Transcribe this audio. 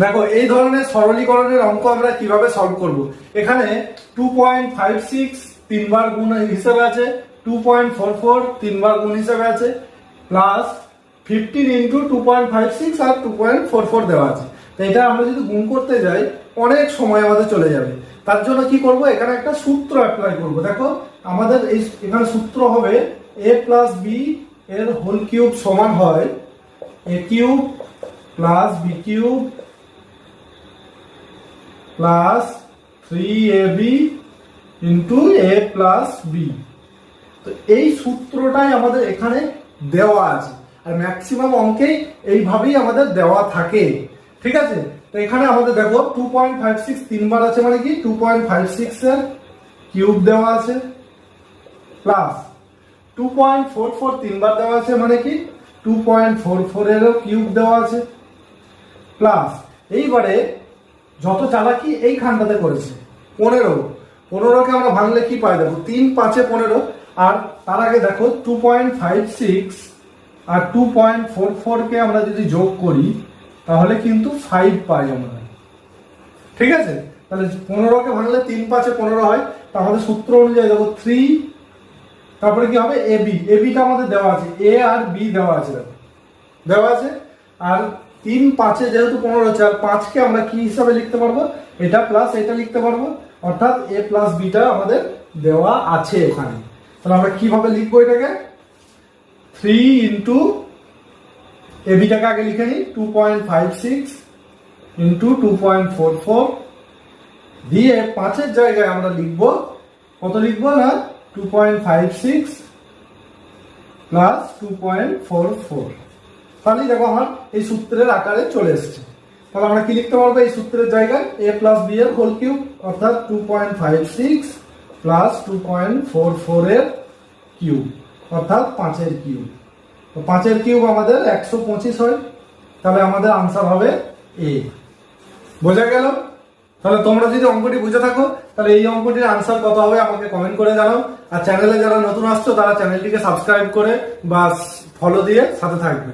দেখো, এই ধরনের সরলীকরণের অঙ্ক আমরা কীভাবে সলভ করব? এখানে টু পয়েন্ট ফাইভ সিক্স তিনবার গুণ হিসেবে আছে টু পয়েন্ট ফোর ফোর তিনবার গুণ হিসেবে আছে plus fifteen into two point five six আর টু পয়েন্ট ফোর ফোর দেওয়া আছে। তো এটা আমরা যদি গুণ করতে যাই, অনেক সময় আমাদের চলে যাবে। তার জন্য কি করব? এখানে একটা সূত্র অ্যাপ্লাই করব। দেখো, আমাদের এই এখানে সূত্র হবে এ প্লাস বি এর হোল কিউব সমান হয় A cube plus B cube plus three A B into A plus B তো এই সূত্রটাই আমাদের এখানে দেওয়া আছে। আর ম্যাক্সিমাম অঙ্কেই এইভাবেই আমাদের দেওয়া থাকে। ঠিক আছে? তো এখানে আমাদের দেখো টু পয়েন্ট ফাইভ সিক্স তিনবার আছে মানে কি? টু পয়েন্ট ফাইভ সিক্স এর কিউব দেওয়া আছে। Plus two point four four তিনবার দেওয়া আছে মানে কি? টু পয়েন্ট ফোর ফোর এরও কিউব দেওয়া আছে। প্লাস এইবারে যত চালাকি এই এইখানটাতে করেছে। পনেরো। পনেরোকে আমরা ভাঙলে কি পাই দেখো তিন পাঁচে পনেরো। আর তার আগে দেখো টু পয়েন্ট ফাইভ সিক্স আর টু পয়েন্ট ফোর ফোরকে আমরা যদি যোগ করি, তাহলে কিন্তু ফাইভ পাই আমরা। ঠিক আছে? তাহলে পনেরোকে ভাঙলে তিন পাঁচে পনেরো হয়। তা আমাদের সূত্র অনুযায়ী দেখো থ্রি তারপরে কি হবে? এ বি এ বিটা আমাদের দেওয়া আছে। এ আর বি দেওয়া আছে। দেখো দেওয়া আছে। আর তিন পাঁচে যেহেতু পনেরো হচ্ছে আর পাঁচকে আমরা কি হিসাবে লিখতে পারব? এটা প্লাস এটা লিখতে পারব। অর্থাৎ এ প্লাস বিটা আমাদের দেওয়া আছে এখানে। তাহলে আমরা কীভাবে লিখব এটাকে? থ্রি ইন্টু এ বিটাকে আগে লিখে নিই। Two point five six into two point four four দিয়ে পাঁচের জায়গায় আমরা লিখব, কত লিখব না? Two point five six plus two point four four তাহলেই দেখো আমার এই সূত্রের আকারে চলে এসছে। তাহলে আমরা কি লিখতে পারব এই সূত্রের জায়গায়? এ প্লাস বি এর হোল কিউব অর্থাৎ two point five six plus two point four four এর কিউব অর্থাৎ পাঁচের কিউব তো পাঁচের কিউব আমাদের একশো পঁচিশ হয়। তাহলে আমাদের আনসার হবে এ বোঝা গেল? তাহলে তোমরা যদি অঙ্কটি বুঝে থাকো, তাহলে এই অঙ্কটির আনসার কত হবে আমাকে কমেন্ট করে জানাও। আর চ্যানেলে যারা নতুন আসছো, তারা চ্যানেলটিকে সাবস্ক্রাইব করে বা ফলো দিয়ে সাথে থাকবে।